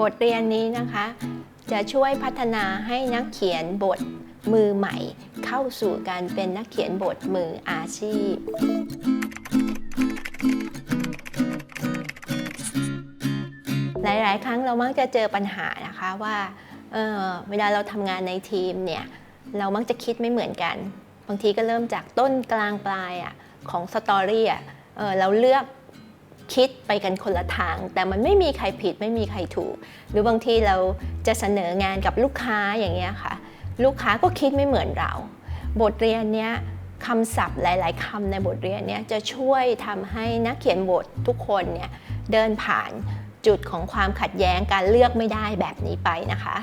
บทเรียนนี้นะคะ จะช่วยพัฒนาให้นักเขียนบทมือใหม่ เข้าสู่การเป็นนักเขียนบทมืออาชีพ หลาย ๆ ครั้งเรามักจะเจอปัญหานะคะว่าเออเวลาเราทำงานในทีมเนี่ยเรามักจะคิดไม่เหมือนกัน บางทีก็เริ่มจากต้นกลางปลายอะของสตอรี่อะเออเราเลือก คิดไปกันคนละทาง แต่มันไม่มีใครผิดไม่มีใครถูก หรือบางทีเราจะเสนองานกับลูกค้าอย่างเงี้ยค่ะ ลูกค้าก็คิดไม่เหมือนเรา บทเรียนเนี้ยคำศัพท์หลาย ๆคำในบทเรียนเนี้ยจะช่วยทำให้นักเขียนบททุกคนเนี่ยเดินผ่านจุดของความขัดแย้งการเลือกไม่ได้แบบนี้ไปนะคะ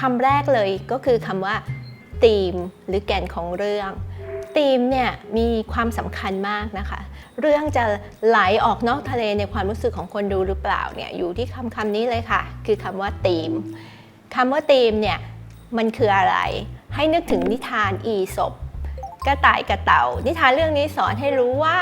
คำแรกเลยก็คือคำว่าธีมหรือแก่นของเรื่อง ธีมเนี่ยมีความสำคัญมากนะคะ เรื่องจะไหลออกนอกทะเลในความรู้สึกของคนดูหรือเปล่าเนี่ยอยู่ที่คำคำนี้เลยค่ะ คือคำว่าธีมคำว่าธีมเนี่ยมันคืออะไร ให้นึกถึงนิทานอีศบกระต่ายกระเต่า นิทานเรื่องนี้สอนให้รู้ว่า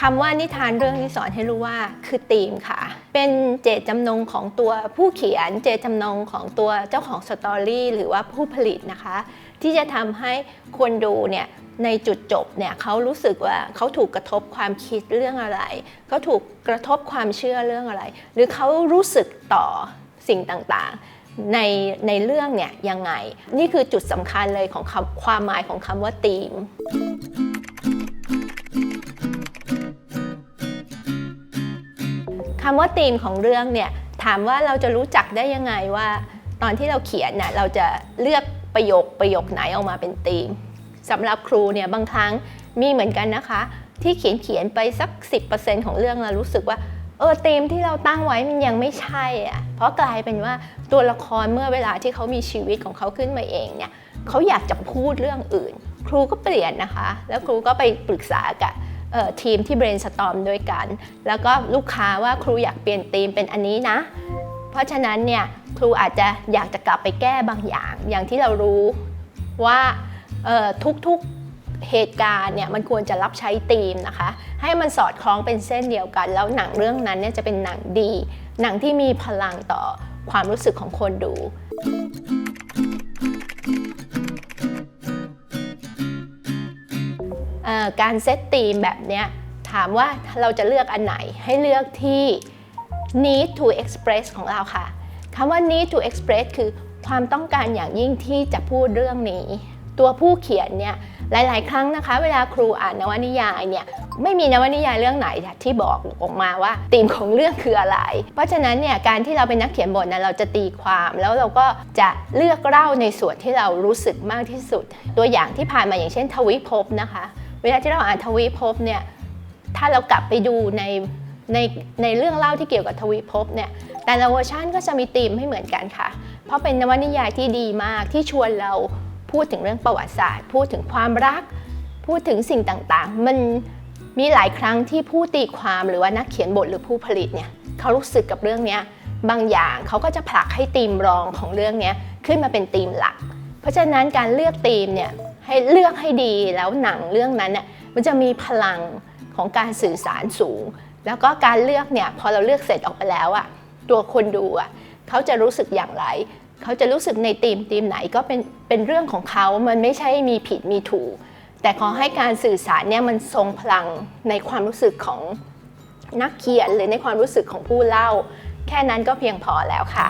คำว่านิทานเรื่องนี้สอนให้รู้ว่าคือธีมค่ะ เป็นเจตจำนงของตัวผู้เขียน เจตจำนงของตัวเจ้าของสตอรี่ หรือว่าผู้ผลิตนะคะ ที่จะทำให้คนดูเนี่ยในจุดจบเนี่ยเขารู้สึกว่าเขาถูกกระทบความคิดเรื่องอะไรเขาถูกกระทบความเชื่อเรื่องอะไร หรือเขารู้สึกต่อสิ่งต่างๆ ในในเรื่องเนี่ยยังไง นี่คือจุดสำคัญเลยของคำความหมายของคำว่าธีม คำว่าธีมของเรื่องเนี่ยถามว่าเราจะรู้จักได้ยังไงว่า ตอนที่เราเขียนน่ะเราจะเลือกประโยคประโยคไหนออกมาเป็นธีมสำหรับครูเนี่ยบางครั้งมีเหมือนกันนะคะ ที่เขียนเขียนไปสัก 10%ของเรื่องเรารู้สึกว่าเออธีมที่เราตั้งไว้มันยังไม่ใช่อะเพราะกลายเป็นว่าตัวละครเมื่อเวลาที่เขามีชีวิตของเขาขึ้นมาเองเนี่ยเขาอยากจะพูดเรื่องอื่น ครูก็เปลี่ยนนะคะ แล้วครูก็ไปปรึกษากับ ทีมที่ brainstorm ด้วยกัน แล้วก็ลูกค้าว่าครูอยากเปลี่ยนธีมเป็นอันนี้นะ เพราะฉะนั้นเนี่ยครูอาจจะอยากจะกลับไปแก้บางอย่าง อย่างที่เรารู้ว่าทุกๆเหตุการณ์เนี่ยมันควรจะรับใช้ธีมนะคะ ให้มันสอดคล้องเป็นเส้นเดียวกัน แล้วหนังเรื่องนั้นเนี่ยจะเป็นหนังดี หนังที่มีพลังต่อความรู้สึกของคนดูเอ่ การเซตธีมแบบเนี้ยถามว่าเราจะเลือกอันไหนให้เลือกที่ need to express ของเราค่ะคำว่า need to express คือความต้องการอย่างยิ่งที่จะพูดเรื่องนี้ ตัวผู้เขียนเนี่ยหลาย ๆ ครั้งนะคะ เวลาครูอ่านนวนิยายเนี่ยไม่มีนวนิยายเรื่องไหนที่บอกออกมาว่าธีมของเรื่องคืออะไร เพราะฉะนั้นเนี่ยการที่เราเป็นนักเขียนบทนะเราจะตีความแล้วเราก็จะเลือกเล่าในส่วนที่เรารู้สึกมากที่สุด ตัวอย่างที่ผ่านมาอย่างเช่น ทวิภพนะคะ เวลาที่เราอ่านทวีภพเนี่ยถ้าเรากลับไปดูในในในเรื่องเล่าที่เกี่ยวกับทวีภพเนี่ยแต่ละเวอร์ชันก็จะมีธีมไม่เหมือนกันค่ะ เพราะเป็นนวนิยายที่ดีมากที่ชวนเราพูดถึงเรื่องประวัติศาสตร์ พูดถึงความรัก พูดถึงสิ่งต่างๆ มันมีหลายครั้งที่ผู้ตีความหรือว่านักเขียนบทหรือผู้ผลิตเนี่ยเขารู้สึกกับเรื่องนี้บางอย่างเขาก็จะผลักให้ธีมรองของเรื่องนี้ขึ้นมาเป็นธีมหลัก เพราะฉะนั้นการเลือกธีมเนี่ย ให้เลือกให้ดีแล้วหนังเรื่องนั้นเนี่ยมันจะมีพลังของการสื่อสารสูง แล้วก็การเลือกเนี่ยพอเราเลือกเสร็จออกไปแล้วอะตัวคนดูอะเขาจะรู้สึกอย่างไร เขาจะรู้สึกในธีมธีมไหนก็เป็นเป็นเรื่องของเขามันไม่ใช่มีผิดมีถูก แต่ขอให้การสื่อสารเนี่ยมันทรงพลังในความรู้สึกของนักเขียนหรือในความรู้สึกของผู้เล่า แค่นั้นก็เพียงพอแล้วค่ะ